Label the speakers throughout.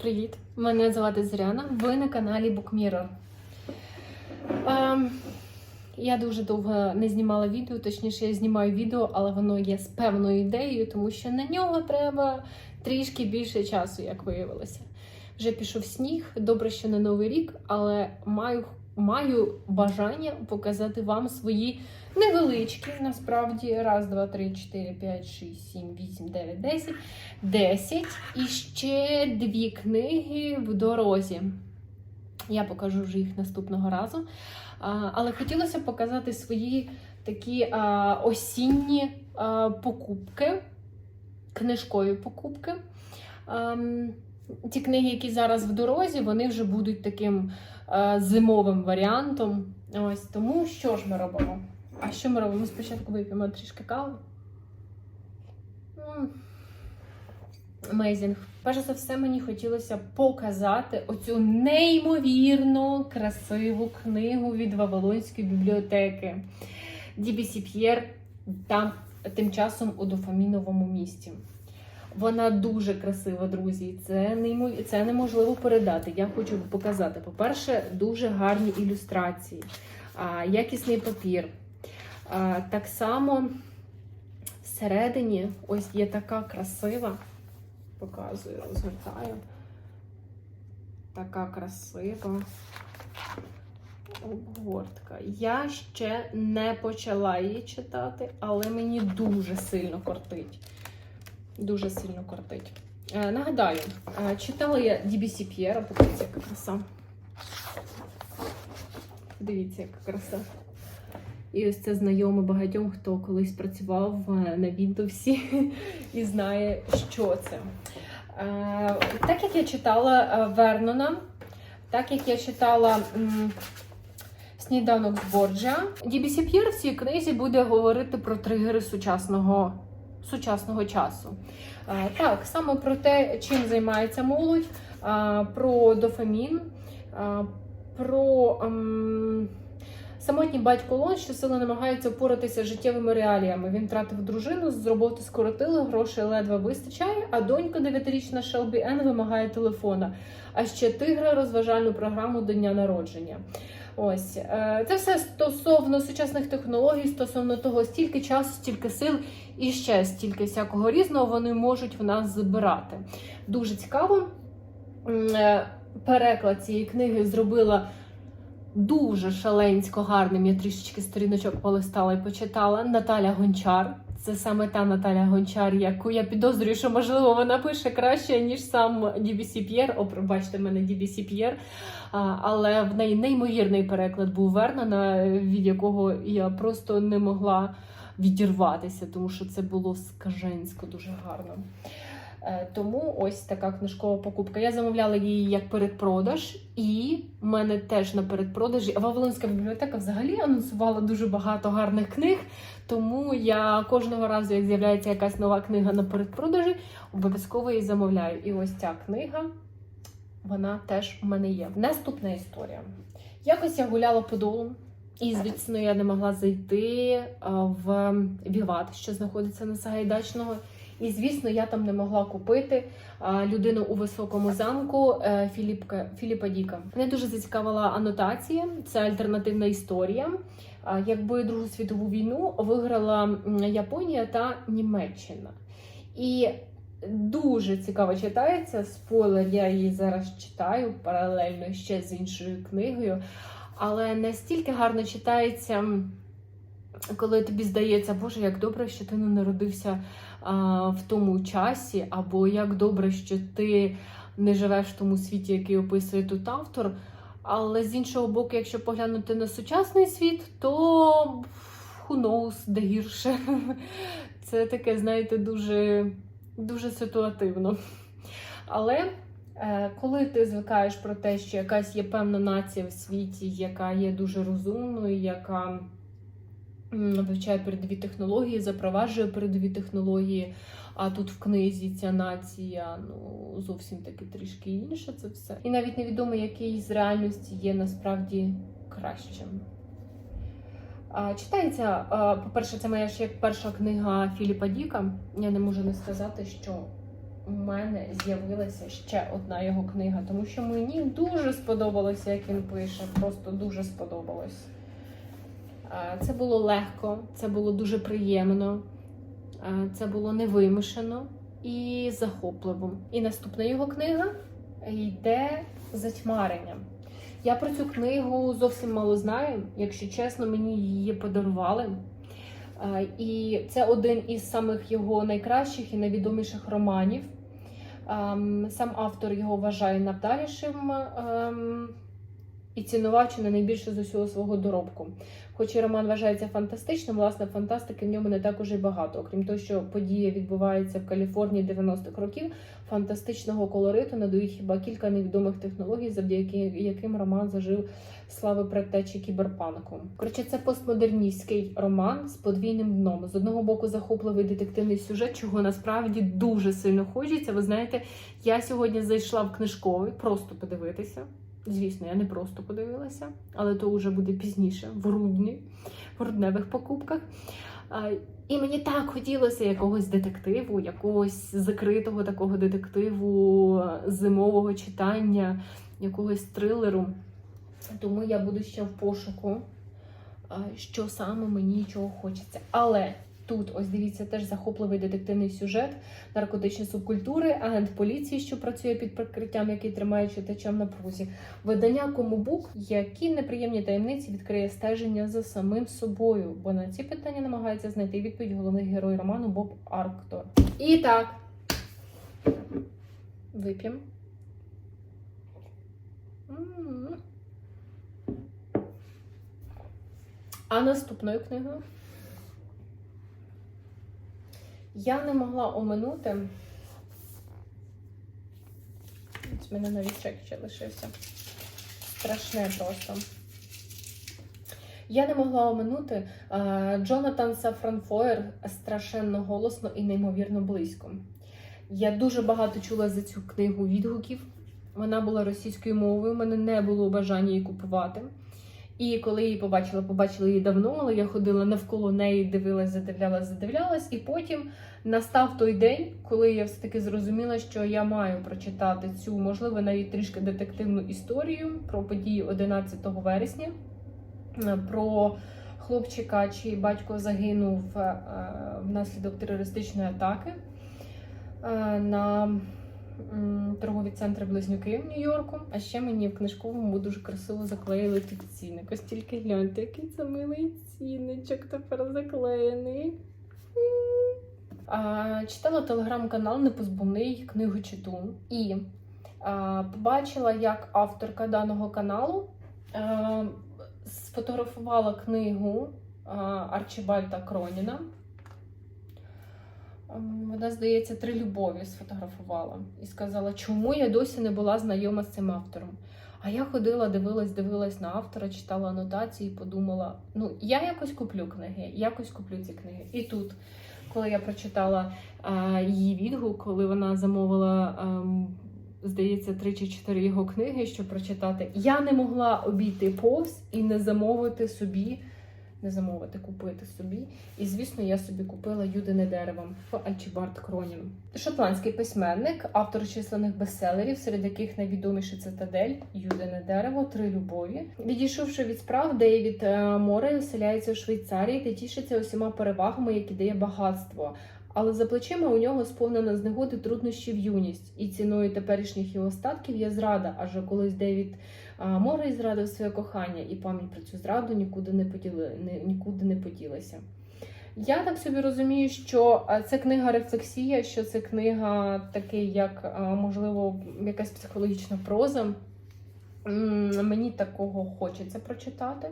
Speaker 1: Привіт-привіт! Мене звати Зоряна. Ви на каналі Book Mirror. Ем, я дуже довго не знімала відео, точніше, я знімаю відео, але воно є з певною ідеєю, тому що на нього треба трішки більше часу, як виявилося. Вже пішов сніг, добре, що не новий рік, але маю, маю бажання показати вам свої невеличкі, насправді, раз, два, три, чотири, п'ять, шість, сім, вісім, дев'ять, десять. 10 і ще дві книги в дорозі. Я покажу вже їх наступного разу. А, але хотілося показати свої такі а, осінні а, покупки, книжкові покупки. Ам, ті книги, які зараз в дорозі, вони вже будуть таким а, зимовим варіантом. Ось тому що ж ми робимо? А що ми робимо? Ми спочатку вип'ємо трішки кави. Amazing. Перш за все, мені хотілося показати оцю неймовірно красиву книгу від Вавилонської бібліотеки Дібісі П'єр там тим часом у дофаміновому місті. Вона дуже красива, друзі. Це це неможливо передати. Я хочу показати. По-перше, дуже гарні ілюстрації, якісний папір. Так само всередині ось є така красива показую, розгортаю. Така красива обгортка. Я ще не почала її читати, але мені дуже сильно кортить. Дуже сильно кортить. Е, нагадаю, е, читала я DBC П'єра, подивіться, яка краса. Дивіться, яка краса. І ось це знайоме багатьом, хто колись працював е, на Windows і знає, що це. Так як я читала Вернона, так як я читала Сніданок з Борджа, Дібісі П'єр в цій книзі буде говорити про тригери сучасного, сучасного часу. Так, саме про те, чим займається молодь, про дофамін, про. ем, Самотній батько Лон щосили намагається впоратися з життєвими реаліями. Він втратив дружину, з роботи скоротили, грошей ледве вистачає, а донька дев'ятирічна Шелбі Ен вимагає телефона. А ще тигра розважальну програму до дня народження. Ось е, це все стосовно сучасних технологій, стосовно того, стільки часу, стільки сил і ще стільки всякого різного вони можуть в нас забирати. Дуже цікаво. Е, Переклад цієї книги зробила дуже шаленсько гарним. Я трішечки сторіночок полистала і почитала. Наталя Гончар. Це саме та Наталя Гончар, яку я підозрюю, що можливо вона пише краще, ніж сам DBC П'єр. О, пробачте мене DBC П'єр. Але в неї неймовірний переклад був Вернона, від якого я просто не могла відірватися, тому що це було скаженсько дуже гарно. Е, Тому ось така книжкова покупка. Я замовляла її як передпродаж, і в мене теж на передпродажі Вавилонська бібліотека взагалі анонсувала дуже багато гарних книг. Тому я кожного разу, як з'являється якась нова книга на передпродажі, обов'язково її замовляю. І ось ця книга, вона теж у мене є. Наступна історія. Якось я гуляла по долу. І, звісно, я не могла зайти в Віват, що знаходиться на Сагайдачного. І, звісно, я там не могла купити людину у високому замку е, Філіпка, Філіпа Діка. Мене дуже зацікавила анотація. Це альтернативна історія. Якби Другу світову війну виграла Японія та Німеччина. І дуже цікаво читається. Спойлер, я її зараз читаю паралельно ще з іншою книгою. Але настільки гарно читається, коли тобі здається, Боже, як добре, що ти не народився в тому часі, або як добре, що ти не живеш в тому світі, який описує тут автор. Але з іншого боку, якщо поглянути на сучасний світ, то who knows, де гірше. Це таке, знаєте, дуже, дуже ситуативно. Але е, коли ти звикаєш про те, що якась є певна нація в світі, яка є дуже розумною, яка вивчає передові технології, запроваджує передові технології. А тут в книзі ця нація ну зовсім таки трішки інша. Це все. І навіть невідомо, який з реальності є насправді кращим. А, читається, по-перше, це моя ще перша книга Філіпа Діка. Я не можу не сказати, що у мене з'явилася ще одна його книга, тому що мені дуже сподобалося, як він пише. Просто дуже сподобалось. Це було легко, це було дуже приємно, це було невимушено і захопливо. І наступна його книга йде затьмарення. Я про цю книгу зовсім мало знаю. Якщо чесно, мені її подарували. І це один із самих його найкращих і найвідоміших романів. Сам автор його вважає найвдалішим ем, і цінував чи найбільше з усього свого доробку. Хоч і роман вважається фантастичним, власне, фантастики в ньому не так уже й багато. Окрім того, що подія відбувається в Каліфорнії 90-х років, фантастичного колориту надають хіба кілька невідомих технологій, завдяки яким роман зажив слави предтечі кіберпанку. Коротше, це постмодерністський роман з подвійним дном. З одного боку, захопливий детективний сюжет, чого насправді дуже сильно хочеться. Ви знаєте, я сьогодні зайшла в книжковий просто подивитися. Звісно, я не просто подивилася, але то вже буде пізніше, в грудні, в грудневих покупках. І мені так хотілося якогось детективу, якогось закритого такого детективу, зимового читання, якогось трилеру. Тому я буду ще в пошуку, що саме мені чого хочеться. Але тут, ось дивіться, теж захопливий детективний сюжет, наркотичні субкультури, агент поліції, що працює під прикриттям, який тримає читача в напрузі. Видання Комубук, які неприємні таємниці відкриє стеження за самим собою, бо на ці питання намагається знайти відповідь головний герой роману Боб Арктор. І так, вип'ємо. А наступною книгою я не могла оминути. Ось мене навіть чек ще лишився. Страшне просто. Я не могла оминути Джонатан Сафранфоєр страшенно голосно і неймовірно близько. Я дуже багато чула за цю книгу відгуків. Вона була російською мовою, у мене не було бажання її купувати. І коли її побачила, побачила її давно, але я ходила навколо неї, дивилась, задивлялась, задивлялась, і потім настав той день, коли я все-таки зрозуміла, що я маю прочитати цю, можливо, навіть трішки детективну історію про події 11 вересня, е, про хлопчика, чий батько загинув е, внаслідок терористичної атаки е, на торгові центри Близнюки в Нью-Йорку. А ще мені в книжковому дуже красиво заклеїли тут цінник. Ось тільки гляньте, який це милий цінничок тепер заклеєний. А, читала телеграм-канал Непозбувний книгочитун і а, побачила, як авторка даного каналу а, сфотографувала книгу а, Арчибальда Кроніна. Ем, Вона, здається, три любові сфотографувала і сказала, чому я досі не була знайома з цим автором. А я ходила, дивилась, дивилась на автора, читала анотації і подумала: ну, я якось куплю книги, якось куплю ці книги. І тут, коли я прочитала а, її відгук, коли вона замовила, ем, здається, три чи чотири його книги, щоб прочитати, я не могла обійти повз і не замовити собі не замовити, купити собі. І, звісно, я собі купила Юдине дерево Альчібард Кронін. Шотландський письменник, автор численних бестселерів, серед яких найвідоміший цитадель, Юдине дерево, Три любові. Відійшовши від справ, Дейвід е, Море оселяється у Швейцарії та тішиться усіма перевагами, які дає багатство. Але за плечима у нього сповнена з негоди труднощів юність, і ціною теперішніх його статків є зрада. Адже колись Девід Морей зрадив своє кохання, і пам'ять про цю зраду нікуди не поділи, нікуди не поділася. Я так собі розумію, що це книга рефлексія, що це книга такий, як можливо, якась психологічна проза. Мені такого хочеться прочитати.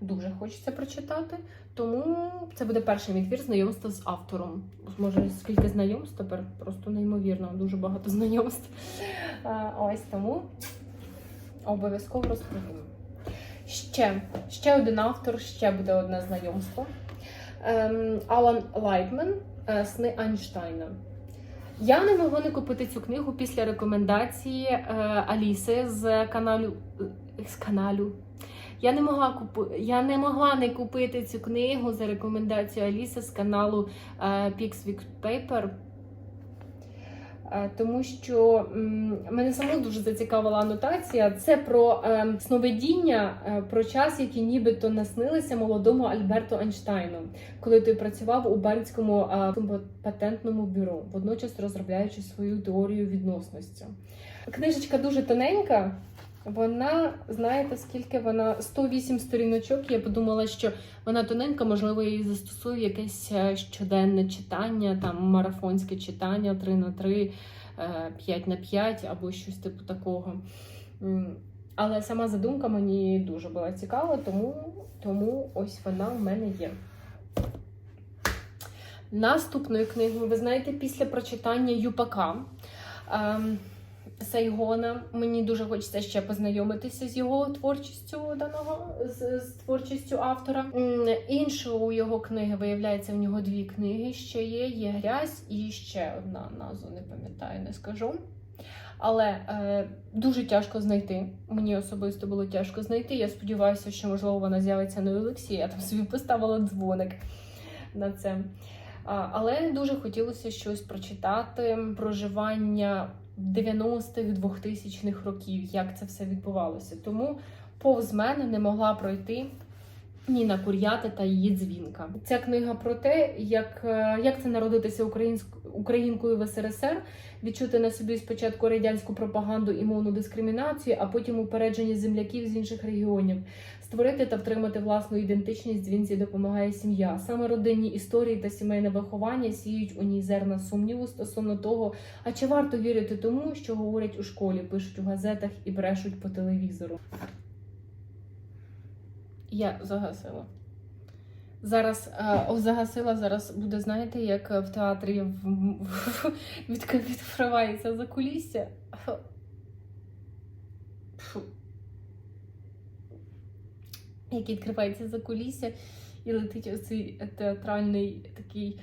Speaker 1: Дуже хочеться прочитати, тому це буде перший мій твір знайомства з автором. Може, скільки знайомств тепер просто неймовірно, дуже багато знайомств. Ось тому обов'язково розповім. Ще, ще один автор, ще буде одне знайомство. Ем, Алан Лайтман е, Сни Айнштайна. Я не могла не купити цю книгу після рекомендації е, Аліси з каналу. З каналу. Я не могла купи... я не могла не купити цю книгу за рекомендацією Аліси з каналу е, Pixwick Paper. Е, Тому що мене саме дуже зацікавила анотація. Це про е, сновидіння, е, про час, який нібито наснилися молодому Альберту Ейнштейну, коли той працював у Бернському е, патентному бюро, водночас розробляючи свою теорію відносності. Книжечка дуже тоненька. Вона, знаєте, скільки вона 108 сторіночок. Я подумала, що вона тоненька, можливо, її застосую якесь е, щоденне читання, там марафонське читання 3 на 3, 5 на 5 або щось типу такого. Але сама задумка мені дуже була цікава, тому, тому ось вона в мене є. Наступною книгою, ви знаєте, після прочитання Юпака. Сайгона. Мені дуже хочеться ще познайомитися з його творчістю даного з, з творчістю автора. М, Іншою його книги виявляється, в нього дві книги ще є. Є грязь і ще одна назву не пам'ятаю, не скажу. Але е, дуже тяжко знайти. Мені особисто було тяжко знайти. Я сподіваюся, що можливо вона з'явиться на Олексії. Я там собі поставила дзвоник на це. Але дуже хотілося щось прочитати. Проживання 90-х, 2000-х років, як це все відбувалося. Тому повз мене не могла пройти Ніна Кур'яти та її дзвінка. Ця книга про те, як, е, як це народитися українкою в СРСР, відчути на собі спочатку радянську пропаганду і мовну дискримінацію, а потім упередження земляків з інших регіонів. Створити та втримати власну ідентичність дзвінці допомагає сім'я. Саме родинні історії та сімейне виховання сіють у ній зерна сумніву стосовно того, а чи варто вірити тому, що говорять у школі, пишуть у газетах і брешуть по телевізору. Я загасила. Зараз е, о, загасила, зараз буде, знаєте, як в театрі в, в, від, відкривається за кулісся. Як відкривається за кулісся і летить оцей театральний такий.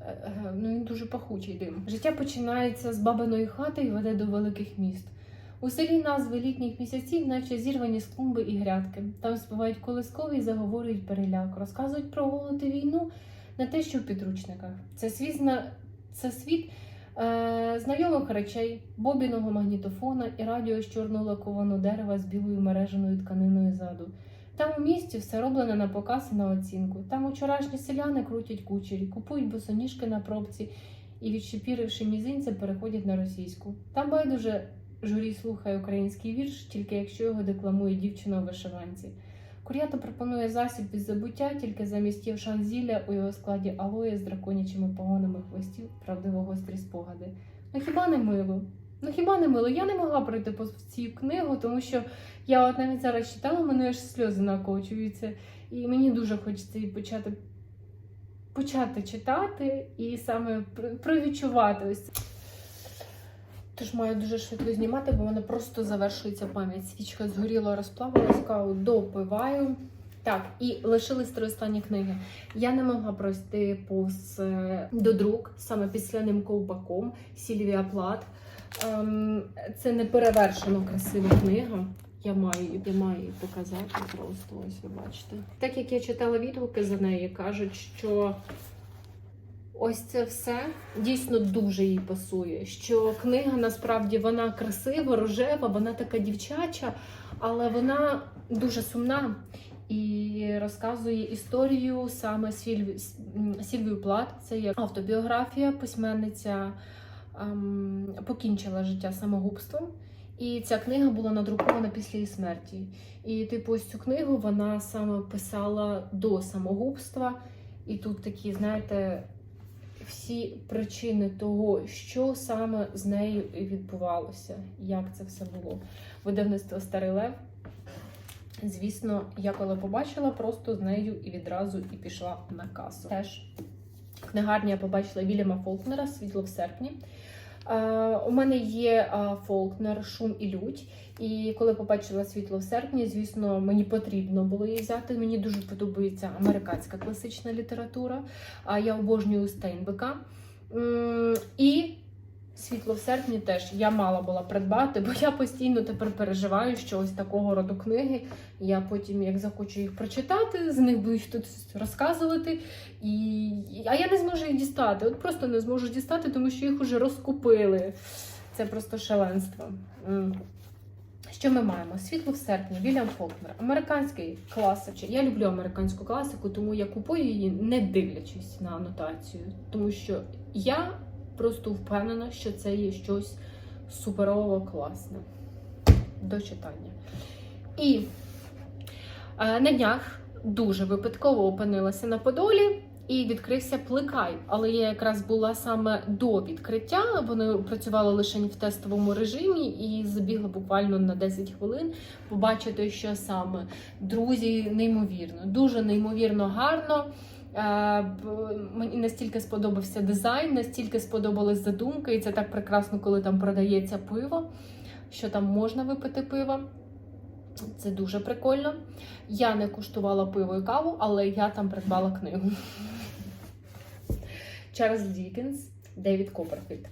Speaker 1: е, е, Ну, він дуже пахучий дим. Життя починається з бабиної хати і веде до великих міст. У селі назви літніх місяців, наче зірвані з клумби і грядки. Там співають колискові і заговорюють переляк, розказують про голод і війну, не те, що в підручниках. Це світ. Це світ е... знайомих речей, бобіного магнітофона і радіо з чорного лакованого дерева з білою мереженою тканиною ззаду. Там у місті все роблене на показ і на оцінку. Там учорашні селяни крутять кучері, купують босоніжки на пробці і, відшипіривши мізинця, переходять на російську. Там байдуже журі слухає український вірш, тільки якщо його декламує дівчина у вишиванці. Кур'ято пропонує засіб від забуття, тільки замість євшан зілля у його складі алоє з драконячими погонами хвостів, правдиво гострі спогади. Ну хіба не мило? Ну хіба не мило? Я не могла пройти по цю книгу, тому що я от навіть зараз читала, мене аж сльози накочуються. І мені дуже хочеться почати, почати читати і саме про- провідчувати ось Тож маю дуже швидко знімати, бо в просто завершується пам'ять. Свічка згоріла, розплавилась, каву допиваю. Так, і лишились три останні книги. Я не могла пройти повз е, додрук саме під скляним ковпаком Сільвія Плат. Ем, це неперевершено красива книга. Я маю, я маю її показати просто. Ось ви бачите. Так як я читала відгуки за неї, кажуть, що ось це все дійсно дуже їй пасує. Що книга насправді вона красива, рожева, вона така дівчача, але вона дуже сумна і розказує історію саме Сільві, Сільвію Плат. Це є автобіографія, письменниця ем, покінчила життя самогубством. І ця книга була надрукована після її смерті. І, типу, ось цю книгу вона саме писала до самогубства. І тут такі, знаєте, всі причини того, що саме з нею відбувалося, як це все було. Видавництво Старий Лев. Звісно, я коли побачила, просто з нею і відразу і пішла на касу. Теж книгарня побачила Вільяма Фолкнера Світло в серпні. Е, у мене є Фолкнер Шум і лють. І коли побачила світло в серпні, звісно, мені потрібно було її взяти. Мені дуже подобається американська класична література. Я обожнюю Стейнбека. І світло в серпні теж я мала була придбати, бо я постійно тепер переживаю, що ось такого роду книги. Я потім, як захочу їх прочитати, з них будуть тут розказувати. І, а я не зможу їх дістати. От просто не зможу дістати, тому що їх уже розкупили. Це просто шаленство. Що ми маємо? Світло в серпні, Вільям Фолкнер, американський класик. Я люблю американську класику, тому я купую її, не дивлячись на анотацію. Тому що я просто впевнена, що це є щось суперово класне до читання. І е, на днях дуже випадково опинилася на Подолі. І відкрився плекай, але я якраз була саме до відкриття. Вони працювали лише в тестовому режимі і забігла буквально на 10 хвилин побачити, що саме друзі, неймовірно, дуже неймовірно гарно. Е, Мені настільки сподобався дизайн, настільки сподобалась задумка, і це так прекрасно, коли там продається пиво, що там можна випити пиво. Це дуже прикольно. Я не куштувала пиво і каву, але я там придбала книгу. Чарльз Дікенс, Девід Копперфільд.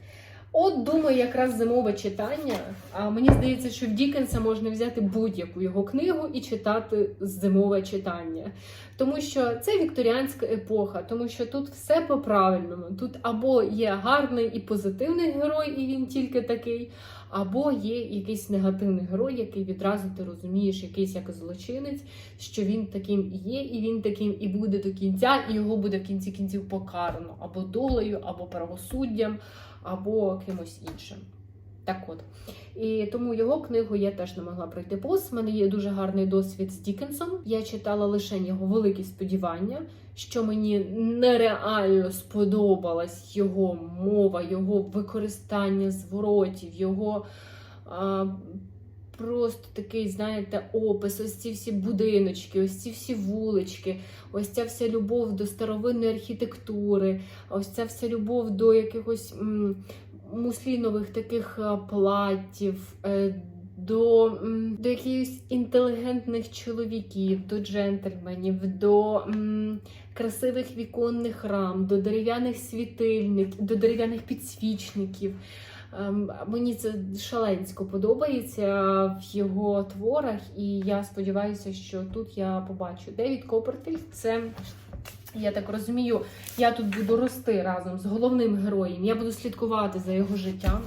Speaker 1: От думаю, якраз зимове читання. А мені здається, що в Дікенса можна взяти будь-яку його книгу і читати зимове читання. Тому що це вікторіанська епоха, тому що тут все по-правильному. Тут або є гарний і позитивний герой, і він тільки такий, або є якийсь негативний герой, який відразу ти розумієш, якийсь як злочинець, що він таким і є, і він таким і буде до кінця, і його буде в кінці кінців покарано або долею, або правосуддям, або кимось іншим. Так от. І тому його книгу я теж не могла пройти повз. У мене є дуже гарний досвід з Дікенсом. Я читала лише його великі сподівання, що мені нереально сподобалась його мова, його використання зворотів, його а, просто такий, знаєте, опис, ось ці всі будиночки, ось ці всі вулички, ось ця вся любов до старовинної архітектури, ось ця вся любов до якихось. муслінових таких е, платтів, е, до, до якихось інтелігентних чоловіків, до джентльменів, до красивих віконних рам, до дерев'яних світильників, до дерев'яних підсвічників. Ем, Мені це шаленсько подобається в його творах, і я сподіваюся, що тут я побачу Девід Копертфільд. Це я так розумію, я тут буду рости разом з головним героєм. Я буду слідкувати за його життям.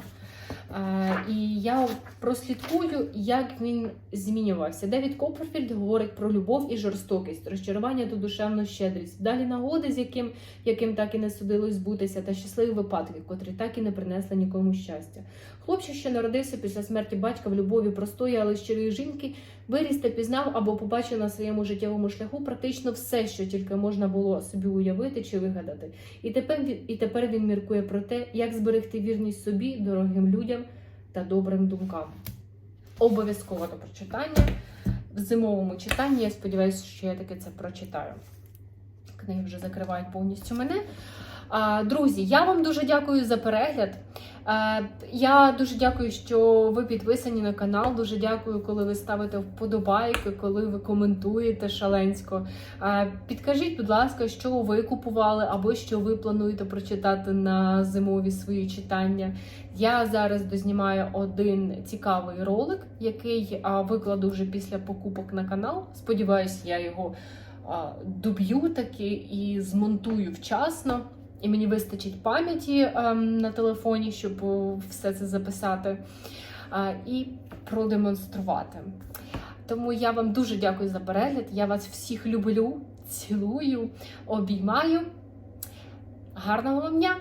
Speaker 1: Е, і я прослідкую, як він змінювався. Девід Копперфільд говорить про любов і жорстокість, розчарування та душевну щедрість, далі нагоди, з яким, яким так і не судилось збутися, та щасливі випадки, котрі так і не принесли нікому щастя. Хлопчик, що народився після смерті батька в любові простої, але щирої жінки, виріс та пізнав або побачив на своєму життєвому шляху практично все, що тільки можна було собі уявити чи вигадати. І тепер і тепер він міркує про те, як зберегти вірність собі, дорогим людям та добрим думкам. Обов'язково до прочитання. В зимовому читанні я сподіваюся, що я таки це прочитаю. Книги вже закривають повністю мене. Друзі, я вам дуже дякую за перегляд. Е, Я дуже дякую, що ви підписані на канал. Дуже дякую, коли ви ставите вподобайки, коли ви коментуєте шаленсько. Е, Підкажіть, будь ласка, що ви купували або що ви плануєте прочитати на зимові свої читання. Я зараз дознімаю один цікавий ролик, який викладу вже після покупок на канал. Сподіваюсь, я його доб'ю таки і змонтую вчасно. І мені вистачить пам'яті ем, на телефоні, щоб все це записати а, і продемонструвати. Тому я вам дуже дякую за перегляд. Я вас всіх люблю, цілую, обіймаю. Гарного вам дня!